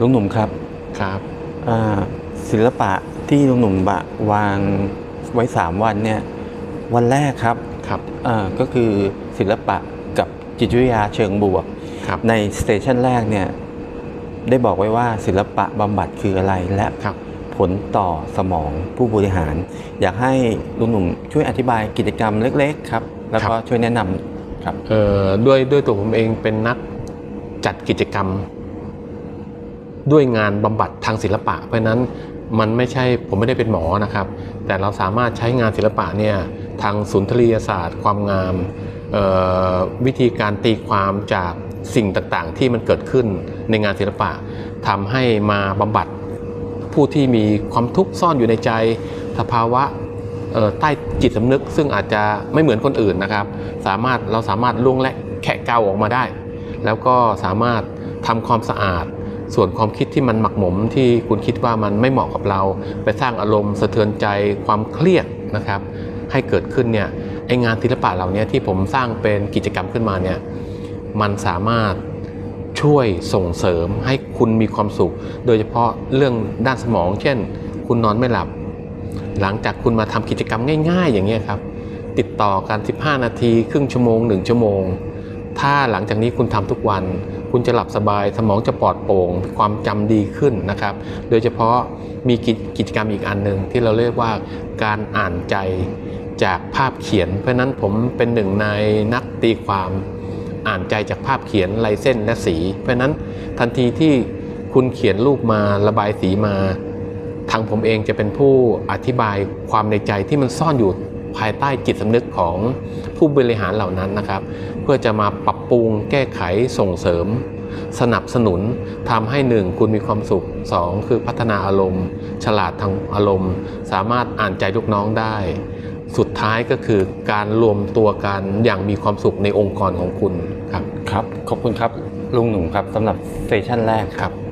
ลุงหนุ่มครับครับอ่าศิลปะที่ลุงหนุ่มบะวางไว้ 3 วันเนี่ยวันแรกครับครับอ่าก็คือศิลปะกับจิตวิทยาเชิงบวกครับในสเตชันแรกเนี่ยได้บอกไว้ว่าศิลปะบำบัดคืออะไรและครับผลต่อสมองผู้บริหาร อยากให้ลุงหนุ่มช่วยอธิบายกิจกรรมเล็กๆครับแล้วก็ช่วยแนะนำครับเอ่อด้วยด้วยตัวผมเองเป็นนักจัดกิจกรรม ด้วยงานบำบัดทางศิลปะ เพราะนั้นมันไม่ใช่ผมไม่ได้เป็นหมอนะครับ แต่เราสามารถใช้งานศิลปะเนี่ยทางสุนทรียศาสตร์ ความงามวิธีการตีความจากสิ่งต่างๆ ที่มันเกิดขึ้นในงานศิลปะทำให้มาบำบัดผู้ที่มีความทุกข์ซ่อนอยู่ในใจ สภาวะใต้จิตสำนึก ซึ่งอาจจะไม่เหมือนคนอื่นนะครับ สามารถเราสามารถล่วงและแคะเกาออกมาได้ แล้วก็สามารถทำความสะอาด ส่วนความคิดที่มันหมักหมมที่คุณคิดว่ามันไม่เหมาะกับเรา ไปสร้างอารมณ์สะเทือนใจความเครียดนะครับ ให้เกิดขึ้นเนี่ยไองานศิลปะเหล่านี้ที่ผมสร้างเป็นกิจกรรมขึ้นมาเนี่ยมันสามารถช่วยส่งเสริมให้คุณมีความสุข โดยเฉพาะเรื่องด้านสมอง เช่น คุณนอนไม่หลับ หลังจากคุณมาทำกิจกรรมง่าย ๆ อย่างนี้ยครับ ติดต่อกัน 15 นาที ครึ่งชั่วโมง 1 ชั่วโมง ถ้าหลังจากนี้คุณทำทุกวัน คุณจะหลับสบายสมองจะปลอดโปร่ง ความจำดีขึ้นนะครับ โดยเฉพาะมีกิจกจกรรมอีกอันหนึ่งที่เราเรียกว่าการอ่านใจจากภาพเขียน เพราะฉะนั้นผมเป็นหนึ่งในนักตีความอ่านใจจากภาพเขียนลายเส้นและสี เพราะนั้นทันทีที่คุณเขียนรูปมาระบายสีมา ทางผมเองจะเป็นผู้อธิบายความในใจที่มันซ่อนอยู่ ภายใต้จิตสำนึกของผู้บริหารเหล่านั้นนะครับ เพื่อจะมาปรับปรุงแก้ไขส่งเสริม สนับสนุนทำให้หนึ่งคุณมีความสุขสองคือพัฒนาอารมณ์ ฉลาดทางอารมณ์ สามารถอ่านใจลูกน้องได้ สุดท้ายก็คือการรวมตัวกันอย่างมีความสุขในองค์กรของคุณครับครับขอบคุณครับลุงหนุ่มครับสำหรับสเตชันแรกครับ